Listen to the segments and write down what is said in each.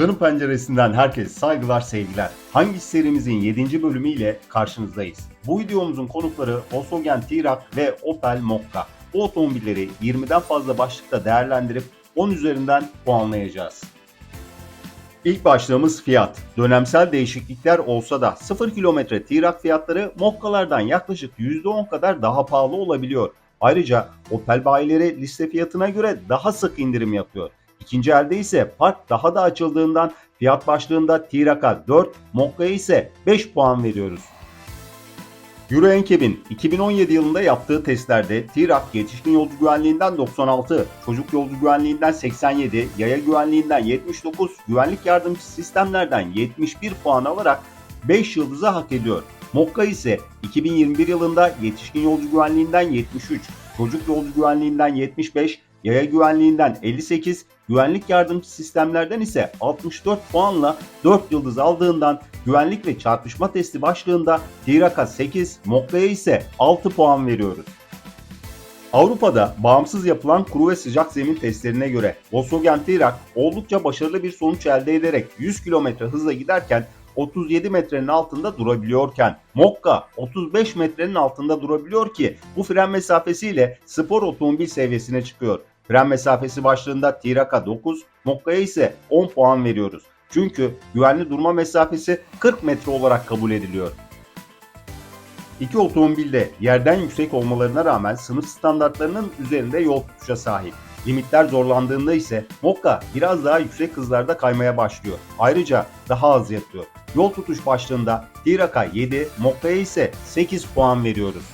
Canım Penceresi'nden herkese saygılar, sevgiler. Hangi serimizin 7. bölümüyle karşınızdayız. Bu videomuzun konukları Volkswagen T-Roc ve Opel Mokka. Bu otomobilleri 20'den fazla başlıkta değerlendirip 10 üzerinden puanlayacağız. İlk başlığımız fiyat. Dönemsel değişiklikler olsa da 0 kilometre T-Roc fiyatları Mokka'lardan yaklaşık %10 kadar daha pahalı olabiliyor. Ayrıca Opel bayileri liste fiyatına göre daha sık indirim yapıyor. İkinci elde ise park daha da açıldığından fiyat başlığında T-Roc'a 4, Mokka'ya ise 5 puan veriyoruz. Euro NCAP'in 2017 yılında yaptığı testlerde T-Roc yetişkin yolcu güvenliğinden 96, çocuk yolcu güvenliğinden 87, yaya güvenliğinden 79, güvenlik yardımcı sistemlerden 71 puan alarak 5 yıldızı hak ediyor. Mokka ise 2021 yılında yetişkin yolcu güvenliğinden 73, çocuk yolcu güvenliğinden 75, yaya güvenliğinden 58, güvenlik yardımcı sistemlerden ise 64 puanla 4 yıldız aldığından güvenlik ve çarpışma testi başlığında T-Roc'a 8, Mokka'ya ise 6 puan veriyoruz. Avrupa'da bağımsız yapılan kuru ve sıcak zemin testlerine göre Volkswagen T-Roc oldukça başarılı bir sonuç elde ederek 100 km hızla giderken 37 metrenin altında durabiliyorken Mokka 35 metrenin altında durabiliyor ki bu fren mesafesiyle spor otomobil seviyesine çıkıyor. Fren mesafesi başlığında T-Roc'a 9, Mokka'ya ise 10 puan veriyoruz. Çünkü güvenli durma mesafesi 40 metre olarak kabul ediliyor. İki otomobilde yerden yüksek olmalarına rağmen sınıf standartlarının üzerinde yol tutuşa sahip. Limitler zorlandığında ise Mokka biraz daha yüksek hızlarda kaymaya başlıyor. Ayrıca daha az yatıyor. Yol tutuş başlığında T-Roc'a 7, Mokka'ya ise 8 puan veriyoruz.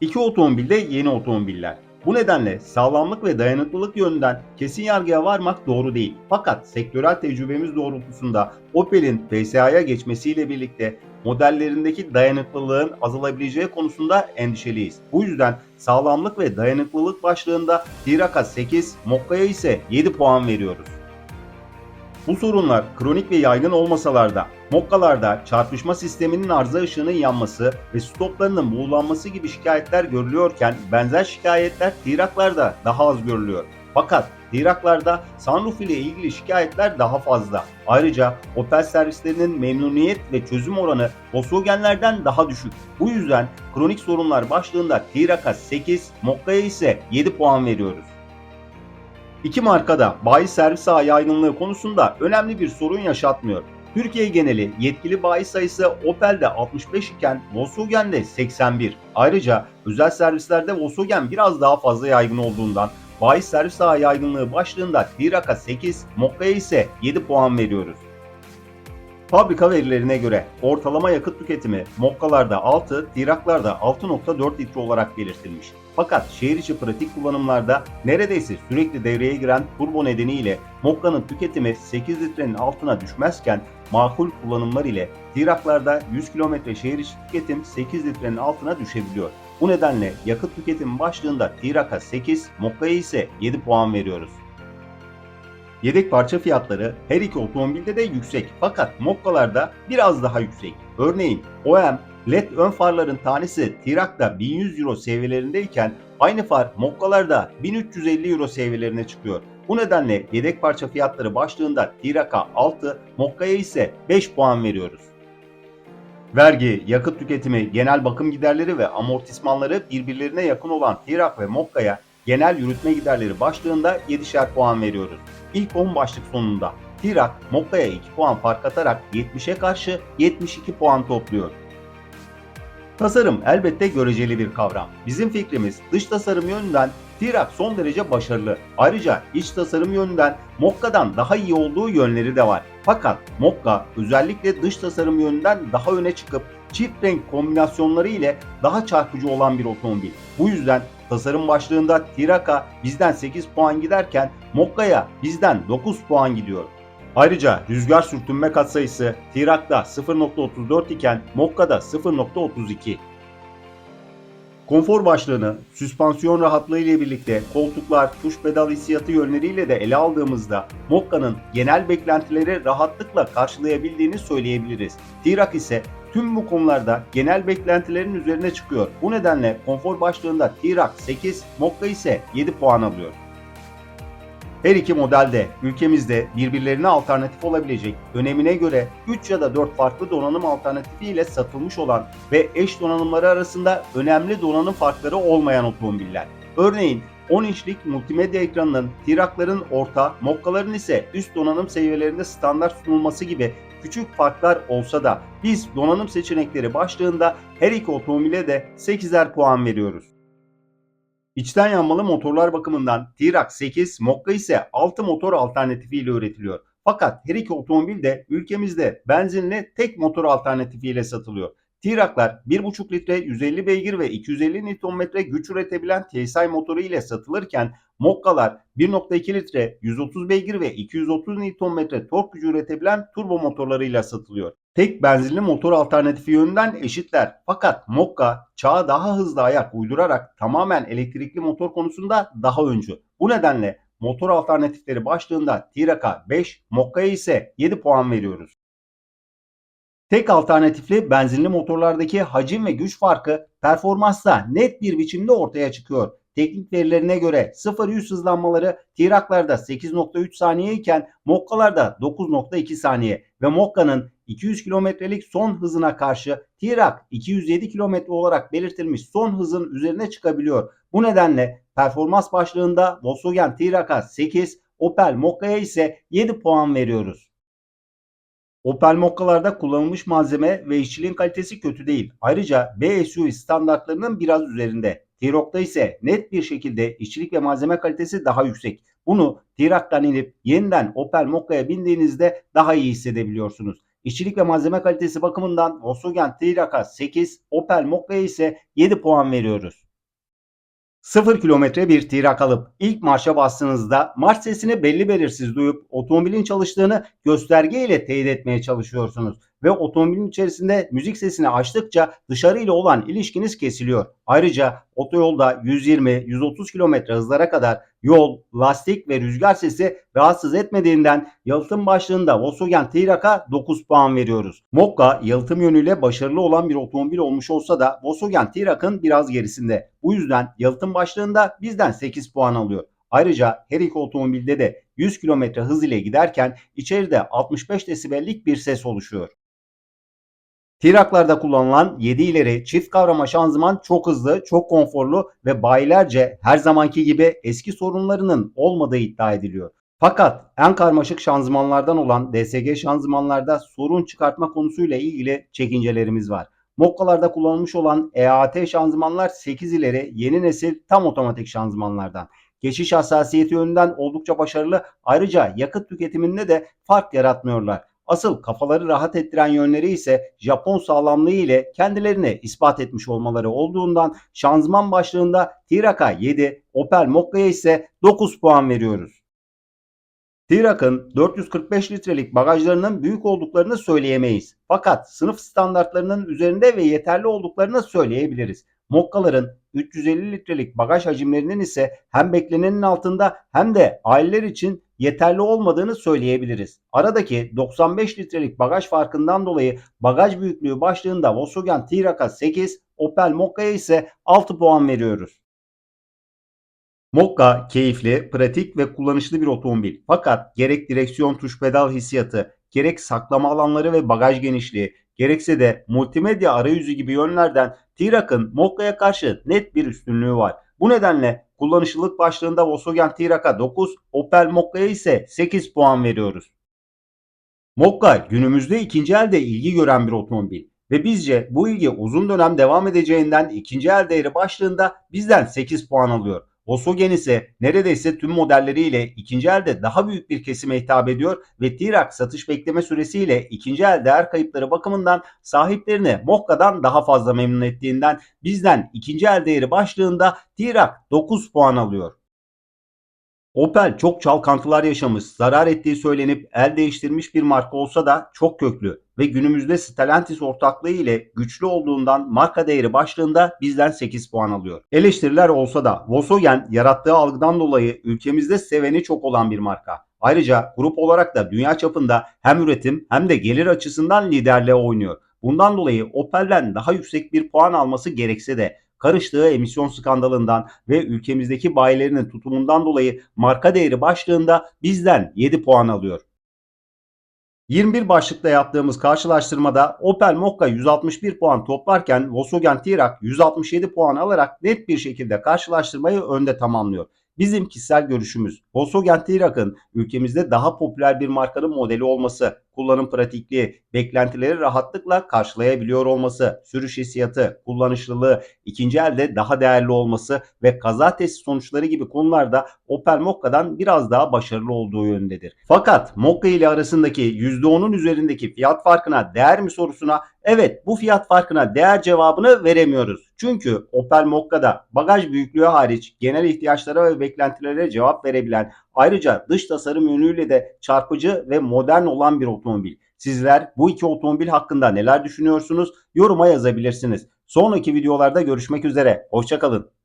İki otomobil de yeni otomobiller. Bu nedenle sağlamlık ve dayanıklılık yönünden kesin yargıya varmak doğru değil. Fakat sektörel tecrübemiz doğrultusunda Opel'in PSA'ya geçmesiyle birlikte modellerindeki dayanıklılığın azalabileceği konusunda endişeliyiz. Bu yüzden sağlamlık ve dayanıklılık başlığında T-Roc'a 8, Mokka'ya ise 7 puan veriyoruz. Bu sorunlar kronik ve yaygın olmasalar da Mokkalarda çarpışma sisteminin arıza ışığının yanması ve stoplarının buğulanması gibi şikayetler görülüyorken benzer şikayetler T-Roc'larda daha az görülüyor. Fakat T-Roc'larda sunroof ile ilgili şikayetler daha fazla. Ayrıca Opel servislerinin memnuniyet ve çözüm oranı Volkswagen'lerden daha düşük. Bu yüzden kronik sorunlar başlığında T-Roc'a 8, Mokka'ya ise 7 puan veriyoruz. İki marka da bayi servis ağı yaygınlığı konusunda önemli bir sorun yaşatmıyor. Türkiye geneli yetkili bayi sayısı Opel'de 65 iken Volkswagen'de 81. Ayrıca özel servislerde Volkswagen biraz daha fazla yaygın olduğundan bayi servis ağı yaygınlığı başlığında T-Roc'a 8, Mokka'ya ise 7 puan veriyoruz. Fabrika verilerine göre ortalama yakıt tüketimi Mokka'larda 6, T-Roc'larda 6.4 litre olarak belirtilmiş. Fakat şehir içi pratik kullanımlarda neredeyse sürekli devreye giren turbo nedeniyle Mokka'nın tüketimi 8 litrenin altına düşmezken makul kullanımlar ile T-Roc'larda 100 km şehir içi tüketim 8 litrenin altına düşebiliyor. Bu nedenle yakıt tüketimi başlığında T-Roc'a 8, Mokka'ya ise 7 puan veriyoruz. Yedek parça fiyatları her iki otomobilde de yüksek fakat Mokka'larda biraz daha yüksek. Örneğin OEM LED ön farların tanesi T-Roc'da 1100 Euro seviyelerindeyken aynı far Mokka'larda 1350 Euro seviyelerine çıkıyor. Bu nedenle yedek parça fiyatları başlığında T-Roc'a 6, Mokka'ya ise 5 puan veriyoruz. Vergi, yakıt tüketimi, genel bakım giderleri ve amortismanları birbirlerine yakın olan T-Roc ve Mokka'ya genel yürütme giderleri başlığında 7'şer puan veriyoruz. İlk 10 başlık sonunda T-Roc Mokka'ya 2 puan fark atarak 70'e karşı 72 puan topluyor. Tasarım elbette göreceli bir kavram. Bizim fikrimiz dış tasarım yönünden T-Roc son derece başarılı. Ayrıca iç tasarım yönünden Mokka'dan daha iyi olduğu yönleri de var. Fakat Mokka özellikle dış tasarım yönünden daha öne çıkıp çift renk kombinasyonları ile daha çarpıcı olan bir otomobil. Bu yüzden tasarım başlığında T-Roc'a bizden 8 puan giderken Mokka'ya bizden 9 puan gidiyor. Ayrıca rüzgar sürtünme katsayısı T-Roc'da 0.34 iken Mokka'da 0.32. Konfor başlığını süspansiyon rahatlığı ile birlikte koltuklar, tuş pedal hissiyatı yönleriyle de ele aldığımızda Mokka'nın genel beklentileri rahatlıkla karşılayabildiğini söyleyebiliriz. T-Roc ise tüm bu konularda genel beklentilerin üzerine çıkıyor. Bu nedenle konfor başlığında T-Roc 8, Mokka ise 7 puan alıyor. Her iki model de ülkemizde birbirlerine alternatif olabilecek, önemine göre 3 ya da 4 farklı donanım alternatifi ile satılmış olan ve eş donanımları arasında önemli donanım farkları olmayan otomobiller. Örneğin 10 inçlik multimedya ekranının Tirak'ların orta, Mokka'ların ise üst donanım seviyelerinde standart sunulması gibi küçük farklar olsa da biz donanım seçenekleri başlığında her iki otomobile de 8'er puan veriyoruz. İçten yanmalı motorlar bakımından T-Roc 8, Mokka ise 6 motor alternatifiyle üretiliyor. Fakat her iki otomobil de ülkemizde benzinli tek motor alternatifiyle satılıyor. T-Roc'lar 1.5 litre 150 beygir ve 250 Nm güç üretebilen TSI motoru ile satılırken Mokka'lar 1.2 litre 130 beygir ve 230 Nm tork gücü üretebilen turbo motorlarıyla satılıyor. Tek benzinli motor alternatifi yönünden eşitler. Fakat Mokka çağa daha hızlı ayak uydurarak tamamen elektrikli motor konusunda daha öncü. Bu nedenle motor alternatifleri başlığında T-Roc'a 5, Mokka'ya ise 7 puan veriyoruz. Tek alternatifli benzinli motorlardaki hacim ve güç farkı performansta net bir biçimde ortaya çıkıyor. Teknik verilerine göre 0-100 hızlanmaları T-Roc'larda 8.3 saniye iken Mokka'larda 9.2 saniye ve Mokka'nın 200 kilometrelik son hızına karşı T-Roc 207 kilometre olarak belirtilmiş son hızın üzerine çıkabiliyor. Bu nedenle performans başlığında Volkswagen T-Roc'a 8, Opel Mokka'ya ise 7 puan veriyoruz. Opel Mokka'larda kullanılmış malzeme ve işçiliğin kalitesi kötü değil. Ayrıca B SUV standartlarının biraz üzerinde. T-Roc'ta ise net bir şekilde işçilik ve malzeme kalitesi daha yüksek. Bunu T-Roc'tan inip yeniden Opel Mokka'ya bindiğinizde daha iyi hissedebiliyorsunuz. İşçilik ve malzeme kalitesi bakımından Volkswagen T-Roc'a 8, Opel Mokka'ya ise 7 puan veriyoruz. 0 kilometre bir tirak alıp ilk marşa bastığınızda marş sesini belli belirsiz duyup otomobilin çalıştığını gösterge ile teyit etmeye çalışıyorsunuz ve otomobilin içerisinde müzik sesini açtıkça dışarı ile olan ilişkiniz kesiliyor. Ayrıca otoyolda 120-130 km hızlara kadar yol, lastik ve rüzgar sesi rahatsız etmediğinden yalıtım başlığında Volkswagen T-Roc'a 9 puan veriyoruz. Mokka yalıtım yönüyle başarılı olan bir otomobil olmuş olsa da Volkswagen T-Roc'ın biraz gerisinde. Bu yüzden yalıtım başlığında bizden 8 puan alıyor. Ayrıca her iki otomobilde de 100 km hız ile giderken içeride 65 desibellik bir ses oluşuyor. Tiraklarda kullanılan 7 ileri çift kavrama şanzıman çok hızlı, çok konforlu ve bayilerce her zamanki gibi eski sorunlarının olmadığı iddia ediliyor. Fakat en karmaşık şanzımanlardan olan DSG şanzımanlarda sorun çıkartma konusuyla ilgili çekincelerimiz var. Mokkalarda kullanılmış olan EAT şanzımanlar 8 ileri yeni nesil tam otomatik şanzımanlardan. Geçiş hassasiyeti yönünden oldukça başarılı ayrıca yakıt tüketiminde de fark yaratmıyorlar. Asıl kafaları rahat ettiren yönleri ise Japon sağlamlığı ile kendilerini ispat etmiş olmaları olduğundan şanzıman başlığında T-Roc'a 7, Opel Mokka'ya ise 9 puan veriyoruz. T-Roc'ın 445 litrelik bagajlarının büyük olduklarını söyleyemeyiz. Fakat sınıf standartlarının üzerinde ve yeterli olduklarını söyleyebiliriz. Mokka'ların 350 litrelik bagaj hacimlerinin ise hem beklenenin altında hem de aileler için yeterli olmadığını söyleyebiliriz. Aradaki 95 litrelik bagaj farkından dolayı bagaj büyüklüğü başlığında Volkswagen T-Roc'a 8, Opel Mokka'ya ise 6 puan veriyoruz. Mokka keyifli, pratik ve kullanışlı bir otomobil. Fakat gerek direksiyon tuş pedal hissiyatı, gerek saklama alanları ve bagaj genişliği, gerekse de multimedya arayüzü gibi yönlerden T-Roc'ın Mokka'ya karşı net bir üstünlüğü var. Bu nedenle kullanışlılık başlığında Volkswagen T-Roc'a 9, Opel Mokka'ya ise 8 puan veriyoruz. Mokka günümüzde ikinci elde ilgi gören bir otomobil ve bizce bu ilgi uzun dönem devam edeceğinden ikinci el değeri başlığında bizden 8 puan alıyor. Volkswagen ise neredeyse tüm modelleriyle ikinci elde daha büyük bir kesime hitap ediyor ve T-Roc satış bekleme süresiyle ikinci el değer kayıpları bakımından sahiplerini Mokka'dan daha fazla memnun ettiğinden bizden ikinci el değeri başlığında T-Roc 9 puan alıyor. Opel çok çalkantılar yaşamış, zarar ettiği söylenip el değiştirmiş bir marka olsa da çok köklü ve günümüzde Stellantis ortaklığı ile güçlü olduğundan marka değeri başlığında bizden 8 puan alıyor. Eleştiriler olsa da Volkswagen yarattığı algıdan dolayı ülkemizde seveni çok olan bir marka. Ayrıca grup olarak da dünya çapında hem üretim hem de gelir açısından liderliğe oynuyor. Bundan dolayı Opel'den daha yüksek bir puan alması gerekse de karıştığı emisyon skandalından ve ülkemizdeki bayilerinin tutumundan dolayı marka değeri başlığında bizden 7 puan alıyor. 21 başlıkta yaptığımız karşılaştırmada Opel Mokka 161 puan toplarken Volkswagen T-Roc 167 puan alarak net bir şekilde karşılaştırmayı önde tamamlıyor. Bizim kişisel görüşümüz Volkswagen T-Roc'ın ülkemizde daha popüler bir markanın modeli olması, kullanım pratikliği, beklentileri rahatlıkla karşılayabiliyor olması, sürüş hissiyatı, kullanışlılığı, ikinci elde daha değerli olması ve kaza testi sonuçları gibi konularda Opel Mokka'dan biraz daha başarılı olduğu yönündedir. Fakat Mokka ile arasındaki %10'un üzerindeki fiyat farkına değer mi sorusuna evet bu fiyat farkına değer cevabını veremiyoruz. Çünkü Opel Mokka'da bagaj büyüklüğü hariç genel ihtiyaçlara ve beklentilere cevap verebilen ayrıca dış tasarım yönüyle de çarpıcı ve modern olan bir otomobil. Sizler bu iki otomobil hakkında neler düşünüyorsunuz? Yoruma yazabilirsiniz. Sonraki videolarda görüşmek üzere. Hoşçakalın.